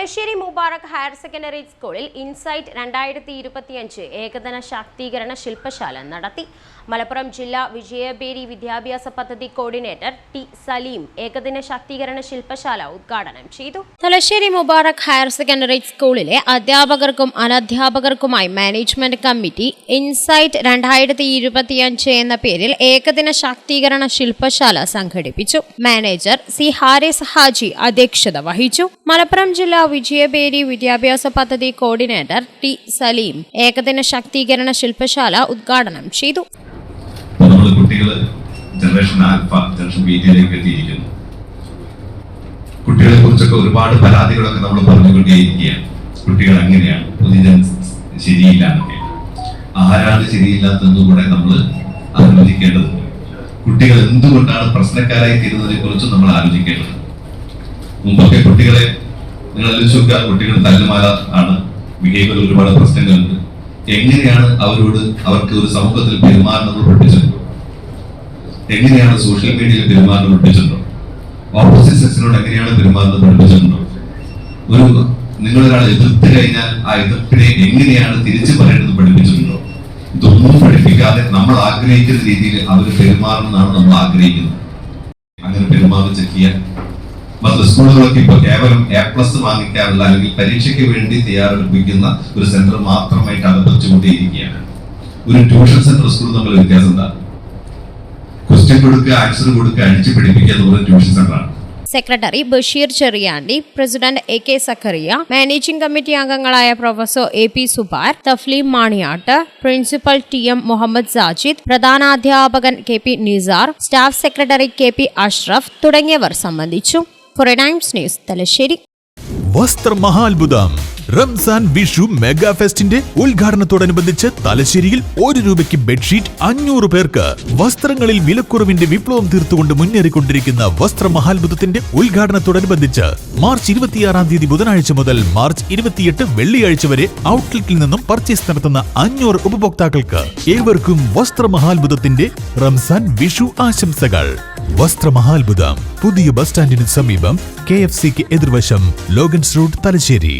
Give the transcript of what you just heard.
Thalassery Mubarak higher secondary സ്കൂളിൽ insight രണ്ടായിരത്തി ഇരുപത്തിയഞ്ച് ഏകദിന ശാക്തീകരണ ശില്പശാല നടത്തി. മലപ്പുറം ജില്ലാ വിജയബേരി വിദ്യാഭ്യാസ പദ്ധതി കോർഡിനേറ്റർ ടി സലീം ഏകദിന ശാക്തീകരണ ശില്പശാല ഉദ്ഘാടനം ചെയ്തു. തലശ്ശേരി മുബാറക് ഹയർ സെക്കൻഡറി സ്കൂളിലെ അധ്യാപകർക്കും അനധ്യാപകർക്കുമായി മാനേജ്മെന്റ് കമ്മിറ്റി ഇൻസൈറ്റ് രണ്ടായിരത്തി ഇരുപത്തിയഞ്ച് എന്ന പേരിൽ ഏകദിന ശാക്തീകരണ ശില്പശാല സംഘടിപ്പിച്ചു. മാനേജർ സി ഹാരിസ് ഹാജി അധ്യക്ഷത വഹിച്ചു. മലപ്പുറം ജില്ലാ വിജയബേരി വിദ്യാഭ്യാസ പദ്ധതി കോർഡിനേറ്റർ ടി സലീം ഏകദിന ശാക്തീകരണ ശില്പശാല ഉദ്ഘാടനം ചെയ്തു. ജനറേഷൻ ആൽഫ ജനറേഷൻ ബീറ്റയിലേക്ക് എത്തിയിരിക്കുന്നു. കുട്ടികളെ കുറിച്ചൊക്കെ ഒരുപാട് പരാതികളൊക്കെ നമ്മൾ പറഞ്ഞുകൊണ്ടേയിരിക്കുകയാണ്. കുട്ടികൾ അങ്ങനെയാണ് പൊതുജന ശരിയില്ല ആരാണ് ശരിയില്ലാത്തതെന്നും കൂടെ നമ്മൾ ആലോചിക്കേണ്ടതുണ്ട്. കുട്ടികൾ എന്തുകൊണ്ടാണ് പ്രശ്നക്കാരായി തീരുന്നതിനെ കുറിച്ചും നമ്മൾ ആലോചിക്കേണ്ടത് മുമ്പൊക്കെ കുട്ടികളെ നിങ്ങൾ ആലോചിച്ച് നോക്കുക കുട്ടികൾ തല്ലുമാല ആണ്. ബിഹേവിയർ ഒരുപാട് പ്രശ്നങ്ങളുണ്ട്. എങ്ങനെയാണ് അവരോട് അവർക്ക് ഒരു സമൂഹത്തിൽ പെരുമാറുന്നത് പഠിപ്പിച്ചിട്ടുണ്ടോ? എങ്ങനെയാണ് സോഷ്യൽ മീഡിയയിൽ പെരുമാറുന്നത് പഠിപ്പിച്ചിട്ടുണ്ടോ? ഓപ്പോസിറ്റ് സെക്സിനോട് എങ്ങനെയാണ് പെരുമാറുന്നത് പഠിപ്പിച്ചിട്ടുണ്ടോ? ഒരു നിങ്ങളൊരാൾ എതിർത്ത് കഴിഞ്ഞാൽ ആ എതിർപ്പിനെ എങ്ങനെയാണ് തിരിച്ചു പറയേണ്ടത് പഠിപ്പിച്ചിട്ടുണ്ടോ? ഇതൊന്നും പഠിപ്പിക്കാതെ നമ്മൾ ആഗ്രഹിക്കുന്ന രീതിയിൽ അവർ പെരുമാറണമെന്നാണ് നമ്മൾ ആഗ്രഹിക്കുന്നത്. അങ്ങനെ പെരുമാറി ചെക്ക് ചെയ്യാൻ മറ്റു സ്കൂളുകൾക്ക് ഇപ്പൊ കേവലം എ പ്ലസ് വാങ്ങിക്കാനുള്ള അല്ലെങ്കിൽ പരീക്ഷയ്ക്ക് വേണ്ടി തയ്യാറെടുപ്പിക്കുന്ന ഒരു സെന്റർ മാത്രമായിട്ട് അകപ്പച്ചുകൊണ്ടേയിരിക്കുകയാണ് ഒരു ട്യൂഷൻ സെന്റർ സ്കൂൾ തമ്മിൽ വ്യത്യാസം എന്താ? ക്വസ്റ്റ്യൻ കൊടുക്കുക ആൻസർ കൊടുക്കുക അടിച്ചു പഠിപ്പിക്കുക എന്ന് പറയുന്ന tuition സെന്ററാണ് secretary Basheer Cheriyandi president A K Zakaria managing committee അംഗങ്ങളായ professor A P Subair Thafleem Maniyat principal T M Muhammad Sajid പ്രധാനാധ്യാപകൻ K P Nisar staff secretary K P Ashraf തുടങ്ങിയവർ സംബന്ധിച്ചു. Times news. Thalassery. വസ്ത്ര മഹാത്ഭുതം Ramzan Vishu mega ഫെസ്റ്റിന്റെ ഉദ്ഘാടനത്തോടനുബന്ധിച്ച് തലശ്ശേരിയിൽ ഒരു രൂപയ്ക്ക് ബെഡ്ഷീറ്റ് അഞ്ഞൂറ് പേർക്ക് വസ്ത്രങ്ങളിൽ വിലക്കുറവിന്റെ വിപ്ലവം തീർത്തുകൊണ്ട് മുന്നേറിക്കൊണ്ടിരിക്കുന്ന വസ്ത്ര മഹാത്ഭുതത്തിന്റെ ഉദ്ഘാടനത്തോടനുബന്ധിച്ച് മാർച്ച് ഇരുപത്തിയാറാം തീയതി ബുധനാഴ്ച മുതൽ മാർച്ച് ഇരുപത്തിയെട്ട് വെള്ളിയാഴ്ച വരെ ഔട്ട്ലെറ്റിൽ നിന്നും പർച്ചേസ് നടത്തുന്ന അഞ്ഞൂറ് ഉപഭോക്താക്കൾക്ക് ഏവർക്കും വസ്ത്ര മഹാത്ഭുതത്തിന്റെ റംസാൻ വിഷു ആശംസകൾ. വസ്ത്രമഹാത്ഭുതം പുതിയ ബസ് സ്റ്റാൻഡിന് സമീപം കെ എഫ് സിക്ക് എതിർവശം ലോഗൻസ് റോഡ് തലശ്ശേരി.